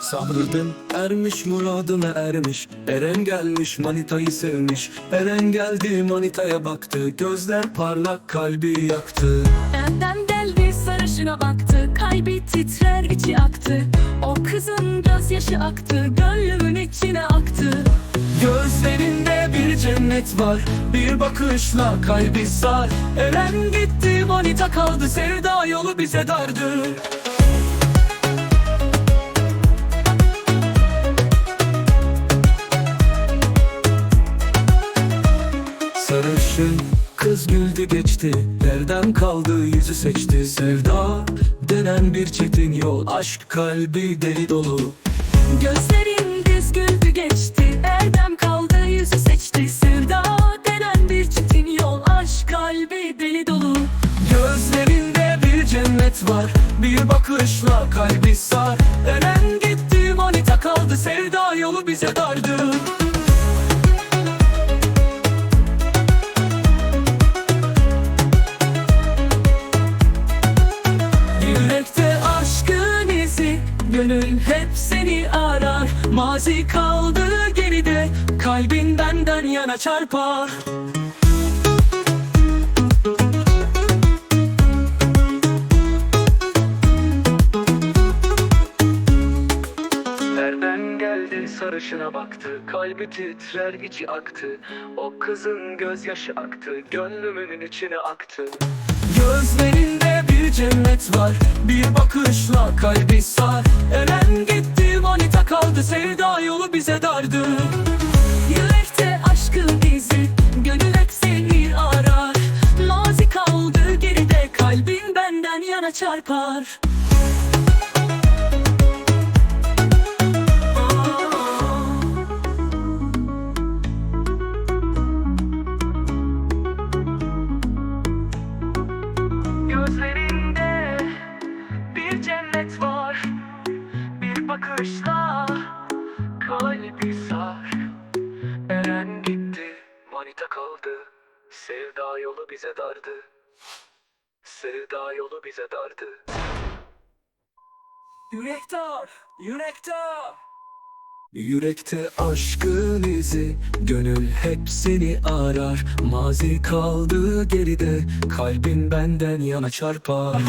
Sabrıdın ermiş muradına ermiş. Eren gelmiş manitayı sevmiş. Eren geldi manitaya baktı. Gözler parlak kalbi yaktı. Benden geldi sarışına baktı. Kalbi titrer içi aktı. O kızın gözyaşı aktı. Gönlümün içine aktı Gözlerinde bir cennet var. Bir bakışla kalbi sar. Eren gitti manita kaldı. Sevda yolu bize dardı Sarışın kız güldü geçti. Nereden kaldı? Yüzü seçti. Sevda denen bir çetin yol. Aşk kalbi deli dolu. Gözlerin düz cennet var. Bir bakışla kalbi sar. Eren gitti manita kaldı. Sevda yolu bize dardı. Yürekte aşkın izi Gönül hep seni arar. Mazi kaldı geride Kalbin benden yana çarpar sarışına baktı Kalbi titrer içi aktı. O kızın gözyaşı aktı Gönlümün içine aktı. Gözlerinde bir cennet var Bir bakışla kalbi sar. Eren gitti manita kaldı Sevda yolu bize dardı Yürekte aşkın izi Gönül hep seni arar. Mazi kaldı geride Kalbin benden yana çarpar Gözlerinde bir cennet var. Bir bakışla kalbi sar. Eren gitti manita kaldı. Sevda yolu bize dardı. Sevda yolu bize dardı. Yürektar, yürektar Yürekte aşkın izi Gönül hep seni arar. Mazi kaldı geride Kalbin benden yana çarpar